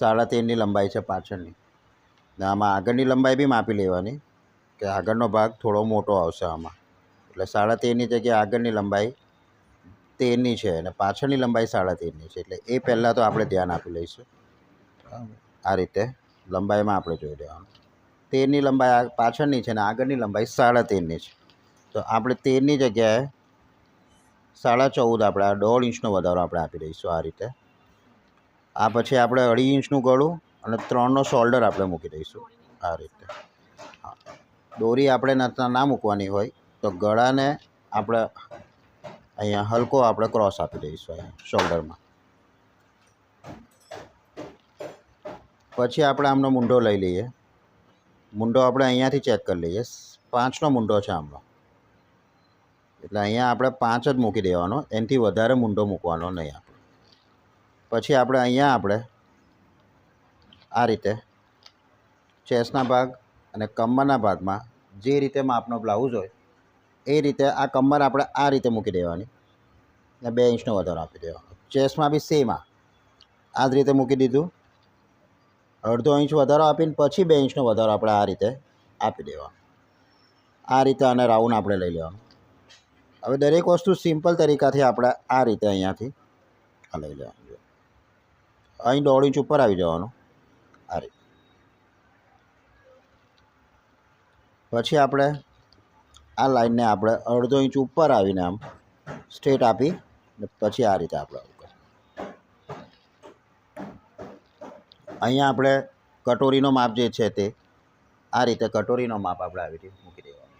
સાડા તેરની લંબાઈ છે પાછળની. ને આમાં આગળની લંબાઈ બી માપી લેવાની કે આગળનો ભાગ થોડો મોટો આવશે આમાં. એટલે સાડા તેરની જગ્યાએ આગળની લંબાઈ તેરની છે અને પાછળની લંબાઈ સાડા તેરની છે. એટલે એ પહેલાં તો આપણે ધ્યાન આપી લઈશું. આ રીતે લંબાઈમાં આપણે જોઈ લેવાનું. તેરની લંબાઈ પાછળની છે અને આગળની લંબાઈ સાડા તેરની છે. તો આપણે તેરની જગ્યાએ સાડા ચૌદ આપણે દોઢ ઇંચનો વધારો આપણે આપી દઈશું આ રીતે. આ પછી આપણે અઢી ઇંચનું ગળું અને ત્રણનો શોલ્ડર આપણે મૂકી દઈશું આ રીતે. દોરી આપણે ના મૂકવાની હોય તો ગળાને આપણે અહીંયા હલકો આપણે ક્રોસ આપી દઈશું અહીંયા શોલ્ડરમાં. પછી આપણે આમનો મુંડો લઈ લઈએ. મુંડો આપણે અહીંયાથી ચેક કરી લઈએ. પાંચનો મુંડો છે આમનો. એટલે અહીંયા આપણે પાંચ જ મૂકી દેવાનો. એનાથી વધારે મુંડો મૂકવાનો નહીં આપણે. પછી આપણે અહીંયા આપણે આ રીતે ચેસ્ટના ભાગ અને કમરના ભાગમાં જે રીતે માપનો બ્લાઉઝ હોય, એ રીતે આ કમર આપણે આ રીતે મૂકી દેવાની. ને બે ઇંચનો વધારો આપી દેવાનો. ચેસ્ટમાં બી સેમ આ. જ રીતે મૂકી દીધું. અડધો ઇંચ વધારો આપીને પછી બે ઇંચનો વધારો આપણે આ રીતે આપી દેવાનો. આ રીતે આને રાઉન્ડ આપણે લઈ લેવાનું. હવે દરેક વસ્તુ સિમ્પલ તરીકાથી આપણે આ રીતે અહીંયાથી લઈ લેવાનું. અહીં દોઢ ઇંચ ઉપર આવી જવાનું. આ રીતે. પછી આપણે આ લાઈનને આપણે અડધો ઇંચ ઉપર આવીને આમ સ્ટ્રેટ આપી પછી આ રીતે આપણે અહીંયા આપણે કટોરીનો માપ જે છે તે, આ રીતે કટોરીનો માપ આપણે આવી રીતે મૂકી દેવાનું.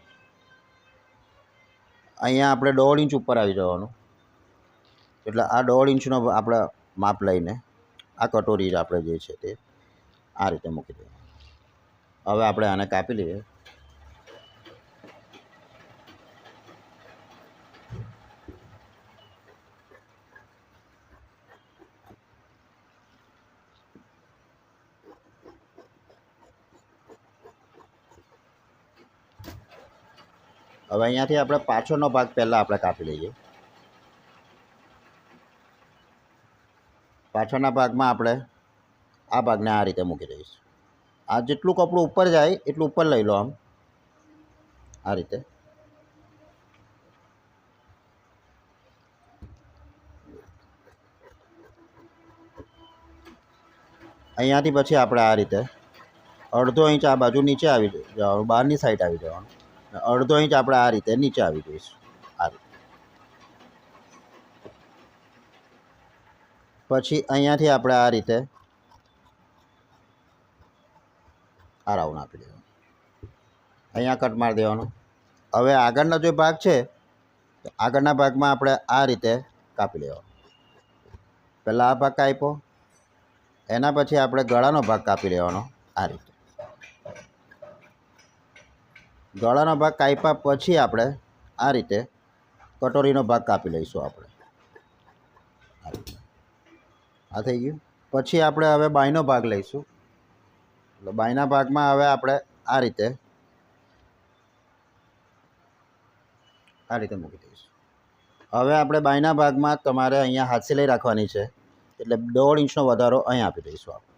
અહીંયા આપણે દોઢ ઇંચ ઉપર આવી જવાનું. એટલે આ દોઢ ઇંચનો આપણે માપ લઈને આ કટોરી આપણે જે છે તે આ રીતે મૂકી દેવાનું. હવે આપણે આને કાપી લઈએ. હવે અહીંયાથી આપણે પાછળનો ભાગ પહેલાં આપણે કાપી લઈએ. પાછળના ભાગમાં આપણે આ ભાગને આ રીતે મૂકી દઈશું. આ જેટલું કપડું ઉપર જાય, એટલું ઉપર લઈ લો આમ. આ રીતે. અહીંયાથી પછી આપણે આ રીતે અડધો ઇંચ આ બાજુ નીચે આવી જવાનું, બહારની સાઈડ આવી જવાનું. અડધો ઇંચ આપણે આ રીતે નીચે આવી જઈશું. આ રીતે. પછી અહીંયાથી આપણે આ રીતે આ રાઉન્ડ આપી દેવાનું. અહીંયા કટ મારી દેવાનો. હવે આગળનો જે ભાગ છે, આગળના ભાગમાં આપણે આ રીતે કાપી લેવાનો. પહેલાં આ ભાગ કાપ્યો. એના પછી આપણે ગળાનો ભાગ કાપી લેવાનો આ રીતે. ગળાનો ભાગ કાપ્યા પછી આપણે આ રીતે કટોરીનો ભાગ કાપી લઈશું આપણે. આ રીતે. આ થઈ ગયું. પછી આપણે હવે બાયનો ભાગ લઈશું. એટલે બાયના ભાગમાં હવે આપણે આ રીતે આ રીતે મૂકી દઈશું. હવે આપણે બાયના ભાગમાં તમારે અહીંયા હાથ સિલાઈ રાખવાની છે. એટલે દોઢ ઇંચનો વધારો અહીં આપી દઈશું આપણે.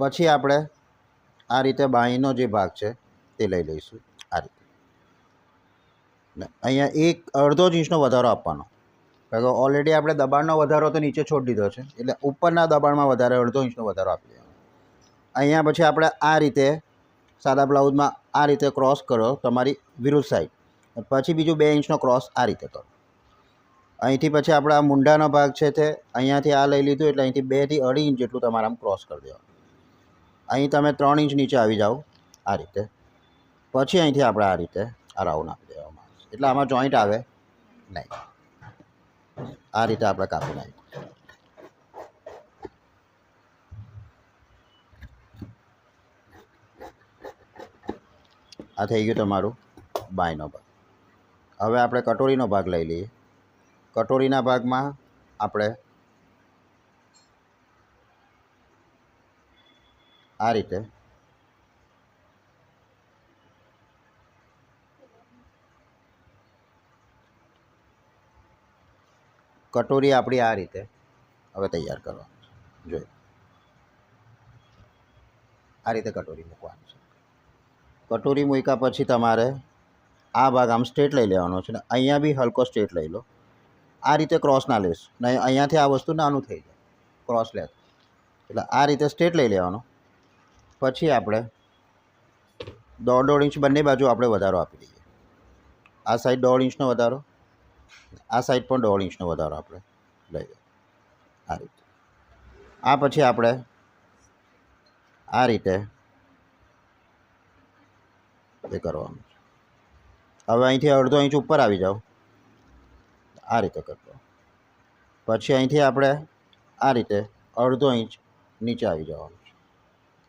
પછી આપણે આ રીતે બાયનો જે ભાગ છે તે લઈ લઈશું. આ રીતે. અહીંયા એક અડધો ઇંચનો વધારો આપવાનો. કારણ ઓલરેડી આપણે દબાણનો વધારો તો નીચે છોડી દીધો છે. એટલે ઉપરના દબાણમાં વધારે અડધો ઇંચનો વધારો આપી દેવાનો. અહીંયા પછી આપણે આ રીતે સાદા બ્લાઉઝમાં આ રીતે ક્રોસ કરો તમારી વિરુદ્ધ સાઈડ પછી બીજું બે ઇંચનો ક્રોસ આ રીતે કરો. અહીંથી પછી આપણે આ મુંડાનો ભાગ છે તે અહીંયાથી આ લઈ લીધું એટલે અહીંથી બેથી અઢી ઇંચ જેટલું તમારે આમ ક્રોસ કરી દેવાનું. અહીં તમે ત્રણ ઇંચ નીચે આવી જાઓ આ રીતે. પછી અહીંથી આપણે આ રીતે આ રાઉન્ડ આપી દેવામાં આવે એટલે આમાં જોઈન્ટ આવે નહીં. આ રીતે આપણે કાપી નાખીએ આ થઈ ગયું તમારું બાયનો ભાગ. હવે આપણે કટોરીનો ભાગ લઈ લઈએ. કટોરીના ભાગમાં આપણે આ રીતે કટોરી આપણી આ રીતે હવે તૈયાર કરવાની છે. જોઈ. આ રીતે કટોરી મૂકવાની છે. કટોરી મૂક્યા પછી તમારે આ ભાગ આમ સ્ટ્રેટ લઈ લેવાનો છે ને અહીંયા બી હલકો સ્ટ્રેટ લઈ લો. આ રીતે ક્રોસ ના લેશ. ને અહીંયાથી આ વસ્તુ નાનું થઈ જાય. ક્રોસ લે. એટલે આ રીતે સ્ટ્રેટ લઈ લેવાનો. પછી આપણે દોઢ દોઢ ઇંચ બંને બાજુ આપણે વધારો આપી દઈએ. આ સાઈડ દોઢ ઇંચનો વધારો. આ સાઈડ પણ દોઢ ઇંચનો વધારો આપણે લઈ આ રીતે. આ પછી આપણે આ રીતે એ કરવાનું હવે અહીંથી અડધો ઇંચ ઉપર આવી જાઓ. આ રીતે કરતો પછી અહીંથી આપણે આ રીતે અડધો ઇંચ નીચે આવી જવાનું છે.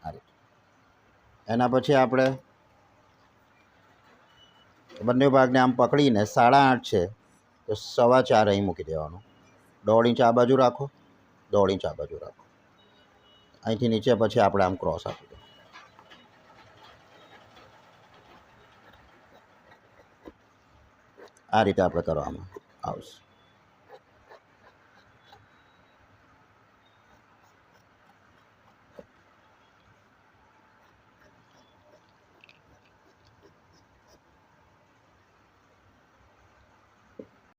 આ રીતે. એના પછી આપણે બંને ભાગને આમ પકડીને સાડા આઠ છે. તો સવા ચાર અહીં મૂકી દેવાનું. દોઢ ઇંચ આ બાજુ રાખો, દોઢ ઇંચ આ બાજુ રાખો. અહીંથી નીચે પછી આપણે આમ ક્રોસ આપી દો. આ રીતે આપણે કરવામાં આવશે.